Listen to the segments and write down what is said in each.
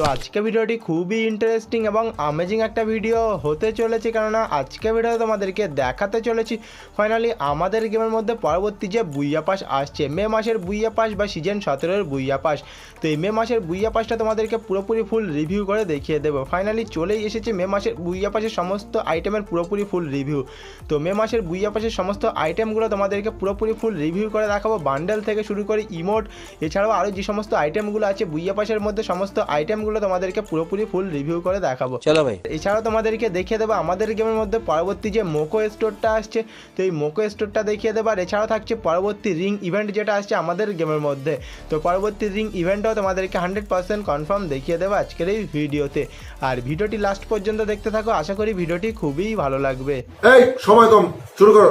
তো আজকে ভিডিওটি খুবই ইন্টারেস্টিং এবং আমেজিং একটা ভিডিও হতে চলেছে, কেননা আজকে ভিডিও তোমাদেরকে দেখাতে চলেছি। ফাইনালি আমাদের গেমের মধ্যে পরবর্তী যে বুইয়া পাস আসছে, মে মাসের বুইয়া পাস বা সিজন সতেরোর বুইয়া পাস। তো এই মে মাসের বুইয়া পাসটা তোমাদেরকে পুরোপুরি ফুল রিভিউ করে দেখিয়ে দেবো। ফাইনালি চলেই এসেছে মে মাসের বুইয়া পাসের সমস্ত আইটেমের পুরোপুরি ফুল রিভিউ তো মে মাসের বুইয়া পাসের সমস্ত আইটেমগুলো তোমাদেরকে পুরোপুরি ফুল রিভিউ করে দেখাবো। বান্ডেল থেকে শুরু করে ইমোট এছাড়াও আরও যে সমস্ত আইটেমগুলো আছে, বুইয়া পাসের মধ্যে সমস্ত আইটেমগুলো তোমাদেরকে পুরোপুরি ফুল রিভিউ করে দেখাবো। চলো ভাই। এছাড়াও তোমাদেরকে দেখিয়ে দেবো আমাদের গেমের মধ্যে পরবর্তী যে মোকো স্টোরটা আসছে তো এই মোকো স্টোরটা দেখিয়ে দেবো আর এছাড়াও থাকছে পরবর্তী রিং ইভেন্ট যেটা আসছে আমাদের গেমের মধ্যে। তো পরবর্তী রিং ইভেন্টটাও তোমাদেরকে হান্ড্রেড পার্সেন্ট কনফার্ম দেখিয়ে দেবো আজকের এই ভিডিওতে। আর ভিডিওটি লাস্ট পর্যন্ত দেখতে থাকো আশা করি ভিডিওটি খুবই ভালো লাগবে। এই সময় কম শুরু করো।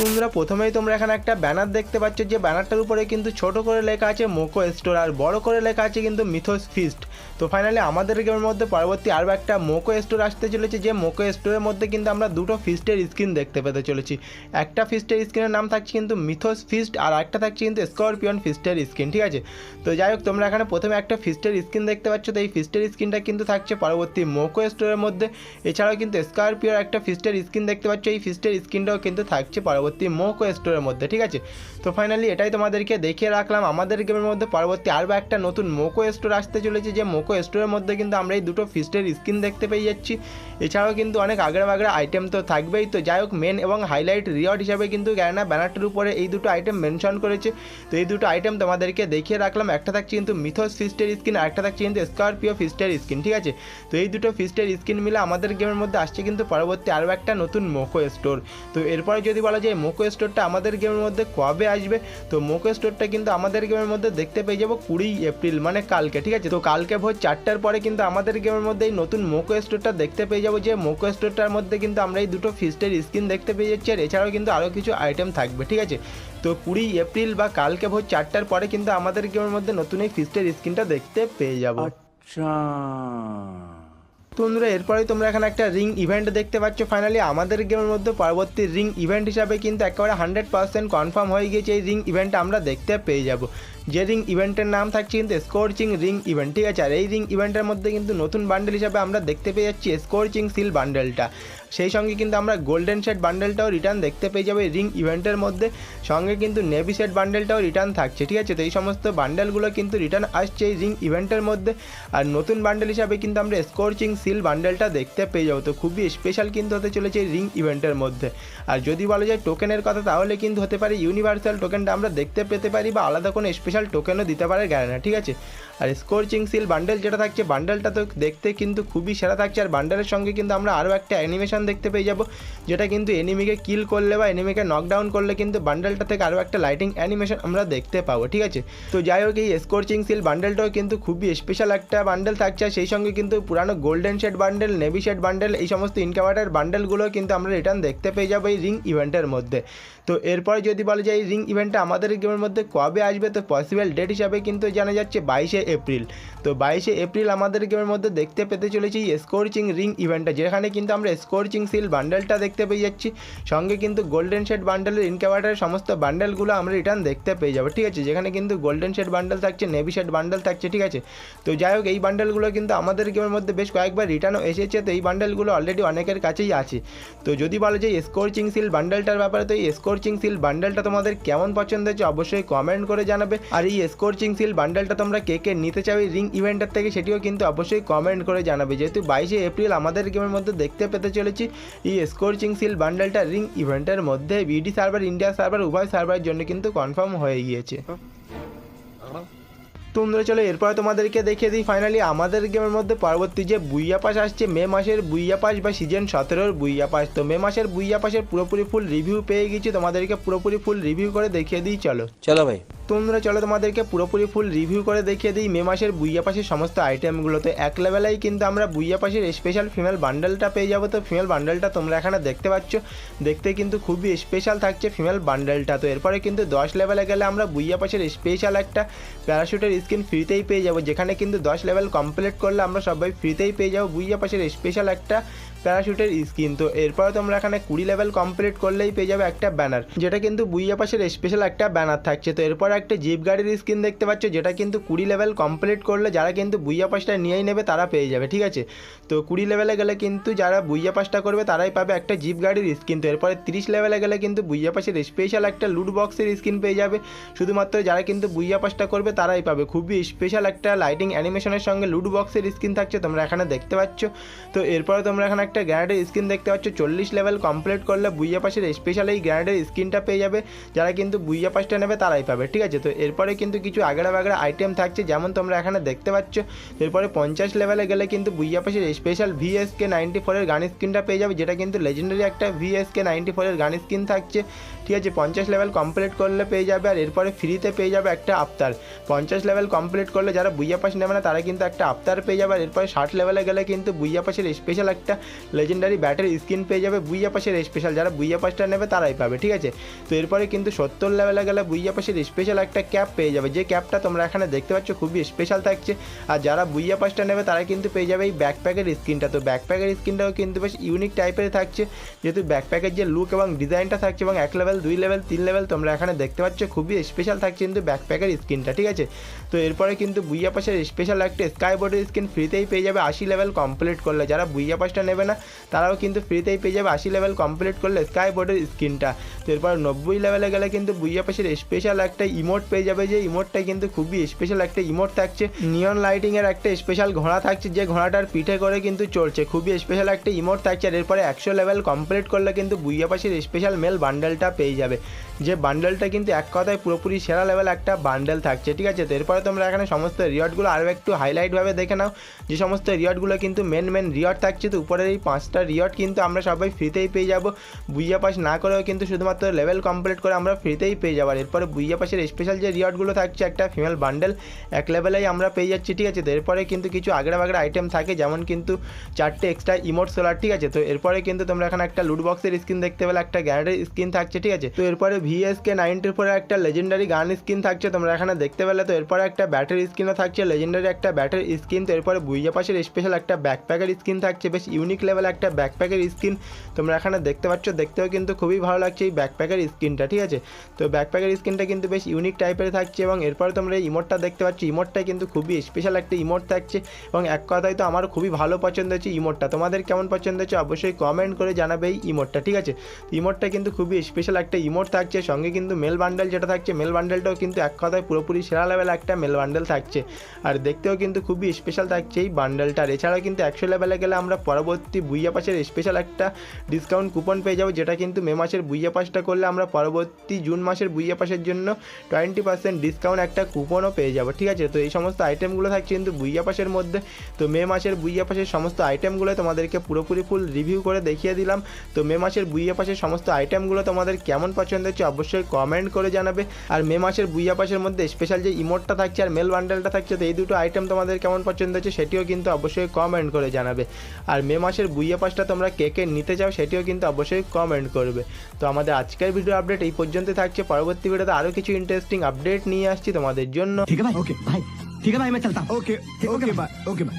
তোমরা প্রথমেই তোমরা এখানে একটা ব্যানার দেখতে পাচ্ছ যে ব্যানারটার উপরে কিন্তু ছোট করে লেখা আছে মোকো স্টোর আর বড় করে লেখা আছে কিন্তু মিথোস ফিস্ট। তো ফাইনালি আমাদের গেমের মধ্যে পরবর্তী আরও একটা মোকো স্টোর আসতে চলেছে, যে মোকো স্টোরের মধ্যে কিন্তু আমরা দুটো ফিস্টের স্ক্রিন দেখতে পেতে চলেছি। একটা ফিস্টের স্ক্রিনের নাম থাকছে কিন্তু মিথোস ফিস্ট আর একটা থাকছে কিন্তু স্করপিয়ন ফিস্টের স্ক্রিন ঠিক আছে? তো যাই হোক, তোমরা এখানে প্রথমে একটা ফিস্টের স্ক্রিন দেখতে পাচ্ছ, তো এই ফিস্টের স্ক্রিনটা কিন্তু থাকছে পরবর্তী মোকো স্টোরের মধ্যে। এছাড়াও কিন্তু স্করপিওর একটা ফিস্টের স্ক্রিন দেখতে পাচ্ছ, এই ফিস্টের স্ক্রিনটাও কিন্তু থাকছে পরবর্তী মোকো স্টোরের মধ্যে, ঠিক আছে? তো ফাইনালি এটাই তোমাদেরকে দেখিয়ে রাখলাম। আমাদের গেমের মধ্যে পরবর্তী আরও একটা নতুন মোকো স্টোর আসতে চলেছে, যে মোকো স্টোরের মধ্যে কিন্তু আমরা এই দুটো ফিস্টের স্ক্রিন দেখতে পেয়ে যাচ্ছি। এছাড়াও কিন্তু অনেক আগড়া বাগড়া আইটেম তো থাকবেই। তো যাই হোক মেন এবং হাইলাইট রিওয়ার্ড হিসাবে কিন্তু গ্যারানা ব্যানারটার উপরে এই দুটো আইটেম মেনশন করেছে। তো এই দুটো আইটেম তোমাদেরকে দেখিয়ে রাখলাম। একটা থাকছে কিন্তু মিথস ফিস্টের স্কিন আর একটা থাকছে কিন্তু স্করপিও ফিস্টের স্কিন ঠিক আছে? তো এই দুটো ফিস্টের স্কিন মিলে আমাদের গেমের মধ্যে আসছে কিন্তু পরবর্তী আরও একটা নতুন মোকো স্টোর তো এরপরে যদি বলা যায় মোকো স্টোরটা আমাদের গেমের মধ্যে কবে আসবে? তো মোকো স্টোরটা কিন্তু আমাদের গেমের মধ্যে দেখতে পেয়ে যাব কুড়ি এপ্রিল মানে কালকে, ঠিক আছে? তো কালকে ভোর চারটার পরে কিন্তু আমাদের গেমের মধ্যে এই নতুন মোকো স্টোরটা দেখতে পেয়ে যাব। যে মোকো স্টোরটার মধ্যে কিন্তু আমরা এই দুটো ফিস্টের স্কিন দেখতে পেয়ে যাচ্ছি, আর এছাড়াও কিন্তু আরও কিছু আইটেম থাকবে, ঠিক আছে? তো কুড়ি এপ্রিল বা কালকে ভোর চারটার পরে কিন্তু আমাদের গেমের মধ্যে নতুন এই ফিস্টের স্কিনটা দেখতে পেয়ে যাব। তো বন্ধুরা এরপরে তোমরা এখানে একটা রিং ইভেন্ট দেখতে পাচ্ছ। ফাইনালি আমাদের গেমের মধ্যে পরবর্তী রিং ইভেন্ট হিসাবে কিন্তু একেবারে হান্ড্রেড পার্সেন্ট কনফার্ম হয়ে গিয়েছে। এই রিং ইভেন্টটা আমরা দেখতে পেয়ে যাব। যে রিং ইভেন্টের নাম থাকছে কিন্তু স্কোরচিং রিং ইভেন্ট, ঠিক আছে? আর এই রিং ইভেন্টের মধ্যে কিন্তু নতুন বান্ডেল হিসাবে আমরা দেখতে পেয়ে যাচ্ছি স্কোরচিং সিল বান্ডেলটা। সেই সঙ্গে কিন্তু আমরা গোল্ডেন সেট বান্ডেলটাও রিটার্ন দেখতে পেয়ে যাব রিং ইভেন্টের মধ্যে। সঙ্গে কিন্তু নেভি সেট বান্ডেলটাও রিটার্ন থাকছে, ঠিক আছে? তো এই সমস্ত বান্ডেলগুলো কিন্তু রিটার্ন আসছে এই রিং ইভেন্টের মধ্যে। আর নতুন বান্ডেল হিসাবে কিন্তু আমরা স্কোরচিং সিল বান্ডেলটা দেখতে পেয়ে যাব। তো খুবই স্পেশাল কিন্তু হতে চলেছে এই রিং ইভেন্টের মধ্যে। আর যদি বলা যায় টোকেনের কথা, তাহলে কিন্তু হতে পারে ইউনিভার্সাল টোকেনটা আমরা দেখতে পেতে পারি বা আলাদা কোনো স্পেশাল টোকেনও দিতে পারে গ্যারেনা ঠিক আছে? আর স্কোরচিং সিল বান্ডেল যেটা থাকছে বান্ডেলটা তো দেখতে কিন্তু খুবই সেরা থাকছে। আর বান্ডেলের সঙ্গে কিন্তু আমরা আরও একটা অ্যানিমেশন দেখতে পেয়ে যাব, যেটা কিন্তু এনিমিকে কিল করলে বা এনিমিকে নকডাউন করলে কিন্তু বান্ডেলটা থেকে আরও একটা লাইটিং অ্যানিমেশন আমরা দেখতে পাবো, ঠিক আছে? তো যাই হোক, এই স্কোরচিং সিল বান্ডেলটাও কিন্তু খুবই স্পেশাল একটা বান্ডেল থাকছে। আর সেই সঙ্গে কিন্তু পুরানো golden shade bundle navy shade bundle এই সমস্ত ইনকাভার্টার বান্ডেলগুলো কিন্তু আমরা রিটার্ন দেখতে পেয়ে যাব এই রিং ইভেন্টের মধ্যে। তো এরপরে যদি বলা যায়, এই রিং ইভেন্টটা আমাদের গেমের মধ্যে কবে আসবে, তো পসিবল ডেট হিসাবে কিন্তু জানা যাচ্ছে বাইশে এপ্রিল। তো বাইশে এপ্রিল আমাদের গেমের মধ্যে দেখতে পেতে চলেছি স্কোরচিং রিং ইভেন্টটা যেখানে কিন্তু আমরা স্কোরচিং সিল বান্ডেলটা দেখতে পেয়ে যাচ্ছি। সঙ্গে কিন্তু গোল্ডেন শেড বান্ডেলের ইনকাভার্টারের সমস্ত বান্ডেলগুলো আমরা রিটার্ন দেখতে পেয়ে যাব, ঠিক আছে? যেখানে কিন্তু গোল্ডেন শেড বান্ডেল থাকছে নেভি শেড বান্ডেল থাকছে, ঠিক আছে? তো যাই হোক, এই বান্ডেলগুলো কিন্তু আমাদের গেমের মধ্যে বেশ কয়েকবার রিটার্নও এসেছে, তো এই বান্ডেলগুলো অলরেডি অনেকের কাছেই আছে। তো যদি বলা যায় স্কোরচিং সিল বান্ডেলটার ব্যাপারে, তো এই স্কোরচিং সিল বান্ডেলটা তোমাদের কেমন পছন্দ হয়েছে, অবশ্যই কমেন্ট করে জানাবে। আর এই স্কোরচিং সিল বান্ডেলটা তোমরা কে কে নিতে চাও রিং ইভেন্টের থেকে, সেটিও কিন্তু অবশ্যই কমেন্ট করে জানাবে। যেহেতু বাইশে এপ্রিল আমাদের গেমের মধ্যে দেখতে পেতে চলেছি, এই স্কোরচিং সিল বান্ডেলটা রিং ইভেন্টের মধ্যে। বিডি সার্ভার ইন্ডিয়া সার্ভার উভয় সার্ভারের জন্য কিন্তু কনফার্ম হয়ে গিয়েছে। তোমরা চলো এরপরে তোমাদেরকে দেখিয়ে দিই। ফাইনালি আমাদের গেমের মধ্যে পরবর্তী যে বুইয়া পাস আসছে, মে মাসের বুইয়া পাস বা সিজন সতেরোর বুইয়া পাস। তো মে মাসের বুইয়া পাসের পুরোপুরি ফুল রিভিউ পেয়ে গেছি। তোমাদেরকে পুরোপুরি ফুল রিভিউ করে দেখিয়ে দিই, চলো। চলো ভাই। তোমরা চলো তোমাদেরকে পুরোপুরি ফুল রিভিউ করে দেখিয়ে দিই মে মাসের বুইয়া পাশের সমস্ত আইটেমগুলোতে এক লেভেলেই কিন্তু আমরা বুইয়া পাশের স্পেশাল ফিমেল বান্ডেলটা পেয়ে যাব। তো ফিমেল বান্ডেলটা তোমরা এখানে দেখতে পাচ্ছ। দেখতে কিন্তু খুবই স্পেশাল থাকছে ফিমেল বান্ডেলটা তো এরপরে কিন্তু দশ লেভেলে গেলে আমরা বুইয়া পাশের স্পেশাল একটা প্যারাশুটের স্কিন ফ্রিতেই পেয়ে যাব। যেখানে কিন্তু দশ লেভেল কমপ্লিট করলে আমরা সবাই ফ্রিতেই পেয়ে যাব। বুইয়া পাশের স্পেশাল একটা প্যারাশুটের স্কিন। তো এরপরে তোমরা এখানে কুড়ি লেভেল কমপ্লিট করলেই পেয়ে যাবে একটা ব্যানার যেটা কিন্তু বুইয়া পাশের স্পেশাল একটা ব্যানার থাকছে। তো এরপর একটা জিপ গাড়ির স্কিন দেখতে পাচ্ছ, যেটা কিন্তু কুড়ি লেভেল কমপ্লিট করলে যারা কিন্তু বুইয়া পাসটা নিয়েই নেবে, তারা পেয়ে যাবে, ঠিক আছে? তো কুড়ি লেভেলে গেলে কিন্তু যারা বুইয়া পাসটা করবে, তারাই পাবে একটা জিপ গাড়ির স্কিন তো এরপরে তিরিশ লেভেলে গেলে কিন্তু বুইয়া পাশের স্পেশাল একটা লুট বক্সের স্কিন পেয়ে যাবে। শুধুমাত্র যারা কিন্তু বুইয়া পাসটা করবে, তারাই পাবে। খুবই স্পেশাল একটা লাইটিং অ্যানিমেশনের সঙ্গে লুট বক্সের স্কিন থাকছে, তোমরা এখানে দেখতে পাচ্ছ। তো এরপরে তোমরা এখানে গ্র্যানেডের স্কিন দেখতে পাচ্ছ, চল্লিশ লেভেল কমপ্লিট করলে বুইয়া পাশের স্পেশাল এই গ্র্যানেডের স্কিনটা পেয়ে যাবে। যারা কিন্তু বুইয়া পাসটা নেবে তারাই পাবে, ঠিক আছে? তো এরপরে কিন্তু কিছু আগড়া বাগড়া আইটেম থাকছে, যেমন তোমরা এখানে দেখতে পাচ্ছ। এরপরে পঞ্চাশ লেভেলে গেলে কিন্তু বুইয়া পাশের স্পেশাল ভিএসকে নাইনটি ফোরের গান স্কিনটা পেয়ে যাবে, যেটা কিন্তু লেজেন্ডারি একটা ভিএসকে নাইনটি ফোরের গান স্কিন থাকছে। ঠিক আছে? পঞ্চাশ লেভেল কমপ্লিট করলে পেয়ে যাবে, আর এরপরে ফ্রিতে পেয়ে যাবে একটা আফতার। পঞ্চাশ লেভেল কমপ্লিট করলে যারা বুইয়া পাস নেবে না, তারা কিন্তু একটা আফতার পেয়ে যাবে, আর এরপরে ষাট লেভেলে গেলে কিন্তু বুইয়া পাশের স্পেশাল একটা লেজেন্ডারি ব্যাটের স্কিন পেয়ে যাবে বুইয়া পাশের স্পেশাল যারা বুইয়া পাসটা নেবে তারাই পাবে, ঠিক আছে? তো এরপরে কিন্তু সত্তর লেভেলে গেলে বুইয়া পাশের স্পেশাল একটা ক্যাপ পেয়ে যাবে, যে ক্যাপটা তোমরা এখানে দেখতে পাচ্ছ খুবই স্পেশাল থাকছে। আর যারা বুইয়া পাসটা নেবে তারা কিন্তু পেয়ে যাবে এই ব্যাকপ্যাকের স্কিনটা তো ব্যাকপ্যাকের স্কিনটাও কিন্তু বেশ ইউনিক টাইপের থাকছে, যেহেতু ব্যাকপ্যাকের যে লুক এবং ডিজাইনটা থাকছে এবং এক লেভেল দুই লেভেল তিন লেভেল তোমরা এখানে দেখতে পাচ্ছ খুবই স্পেশাল থাকছে কিন্তু ব্যাকপ্যাকের স্কিনটা ঠিক আছে? তো এরপরে কিন্তু বুইয়া পাশের স্পেশাল একটা স্কাই বোর্ডের স্কিন ফ্রিতেই পেয়ে যাবে, আশি লেভেল কমপ্লিট করলে। যারা বুইয়া পাসটা নেবে না তারাও কিন্তু ফ্রিতেই পেয়ে যাবে আশি লেভেল কমপ্লিট করলে স্কাই বোর্ডের স্কিনটা তো এরপর নব্বই লেভেলে গেলে কিন্তু বুইয়া পাশের স্পেশাল একটা ইমোট পেয়ে যাবে যে ইমোটটা কিন্তু খুবই স্পেশাল একটা ইমোট থাকছে। নিয়ন লাইটিংয়ের একটা স্পেশাল ঘোড়া থাকছে যে ঘোড়াটার পিঠে করে কিন্তু চলছে খুবই স্পেশাল একটা ইমোট থাকছে আর এরপরে একশো লেভেল কমপ্লিট করলে কিন্তু বুইয়া পাশের স্পেশাল মেল বান্ডেলটা পেয়ে যাবে। যে বান্ডেলটা কিন্তু এক কথায় পুরোপুরি সেরা লেভেল একটা বান্ডেল থাকছে। ঠিক আছে? তো এরপরে তোমরা এখানে সমস্ত রিওয়ার্ডগুলো আরও একটু হাইলাইটভাবে দেখে নাও। যে সমস্ত রিওয়ার্ডগুলো কিন্তু মেন মেন রিওয়ার্ড থাকছে, তো উপরের এই পাঁচটা রিওয়ার্ড কিন্তু আমরা সবাই ফ্রিতেই পেয়ে যাব। বুইয়া পাস না করেও কিন্তু শুধুমাত্র লেভেল কমপ্লিট করে আমরা ফ্রিতেই পেয়ে যাব। আর এরপরে বুইয়া পাশের স্পেশাল যে রিওয়ার্ডগুলো থাকছে, একটা ফিমেল বান্ডেল এক লেভেলেই আমরা পেয়ে যাচ্ছি, ঠিক আছে? তো এরপরে কিন্তু কিছু আগড়া বাগড়া আইটেম থাকে, যেমন কিন্তু চারটে এক্সট্রা ইমোট সোলার ঠিক আছে? তো এরপরে কিন্তু তোমরা এখানে একটা লুট বক্সের স্কিন দেখতে পেলে, একটা গ্যারেন্টের স্কিন থাকছে, ঠিক আছে? তো এরপরে ভিএসকে নাইনটির পরে একটা লেজেন্ডারি গান স্ক্রিন থাকছে, তোমরা এখানে দেখতে পেলে। তো এরপরে একটা ব্যাটারি স্কিনও থাকছে লেজেন্ডারি একটা ব্যাটারি স্ক্রিন তো এরপরে বুইয়া পাশের স্পেশাল একটা ব্যাকপ্যাকের স্কিন থাকছে, বেশ ইউনিক লেভেল একটা ব্যাকপ্যাকের স্কিন তোমরা এখানে দেখতে পাচ্ছ। দেখতেও কিন্তু খুবই ভালো লাগছে এই ব্যাকপ্যাকের স্কিনটা ঠিক আছে? তো ব্যাকপ্যাকের স্কিনটা কিন্তু বেশ ইউনিক টাইপের থাকছে এবং এরপরে তোমরা এই ইমোটটা দেখতে পাচ্ছ। ইমোটটা কিন্তু খুবই স্পেশাল একটা ইমোট থাকছে এবং এক কথায় তো আমার খুবই ভালো পছন্দ হচ্ছে ইমোটটা তোমাদের কেমন পছন্দ হচ্ছে অবশ্যই কমেন্ট করে জানাবে এই ইমোটটা ঠিক আছে? ইমোটটা কিন্তু খুবই স্পেশাল একটা ইমোট থাকছে। সঙ্গে কিন্তু মেল বান্ডেল যেটা থাকছে মেল বান্ডেলটাও কিন্তু এক কথায় পুরোপুরি সেরা লেভেল একটা মেল বান্ডেল থাকছে। আর দেখতেও কিন্তু খুবই স্পেশাল থাকছে এই বান্ডেলটার এছাড়াও কিন্তু একশো লেভেলে গেলে আমরা পরবর্তী বুইয়া পাসের স্পেশাল একটা ডিসকাউন্ট কুপন পেয়ে যাব, যেটা কিন্তু মে মাসের বুইয়া পাসটা করলে আমরা পরবর্তী জুন মাসের বুইয়া পাসের জন্য টোয়েন্টি পার্সেন্ট ডিসকাউন্ট একটা কুপনও পেয়ে যাব, ঠিক আছে? তো এই সমস্ত আইটেমগুলো থাকছে কিন্তু বুইয়া পাসের মধ্যে। তো মে মাসের বুইয়া পাসের সমস্ত আইটেমগুলো তোমাদেরকে পুরোপুরি ফুল রিভিউ করে দেখিয়ে দিলাম। তো মে মাসের বুইয়া পাসের সমস্ত আইটেমগুলো তোমাদের কেমন পছন্দ হচ্ছে অবশ্যই কমেন্ট করে জানাবে। আর মে মাসের বুইয়া পাসের মধ্যে স্পেশাল যে ইমোটটা থাকছে আর মেল বান্ডেলটা থাকছে, তো এই দুটো আইটেম তোমাদের কেমন পছন্দ হচ্ছে সেটিও কিন্তু অবশ্যই কমেন্ট করে জানাবে। আর মে মাসের ধরনের বুইয়া পাশটা তোমরা কে কে নিতে চাও সেটিও কিন্তু অবশ্যই কমেন্ট করবে। তো আমাদের আজকের ভিডিও আপডেট এই পর্যন্ত থাকছে। পরবর্তী ভিডিওতে আরও কিছু ইন্টারেস্টিং আপডেট নিয়ে আসছি তোমাদের জন্য। ঠিক আছে ভাই? ওকে ভাই ঠিক আছে ভাই আমি চলতা ওকে ওকে ভাই। ওকে ভাই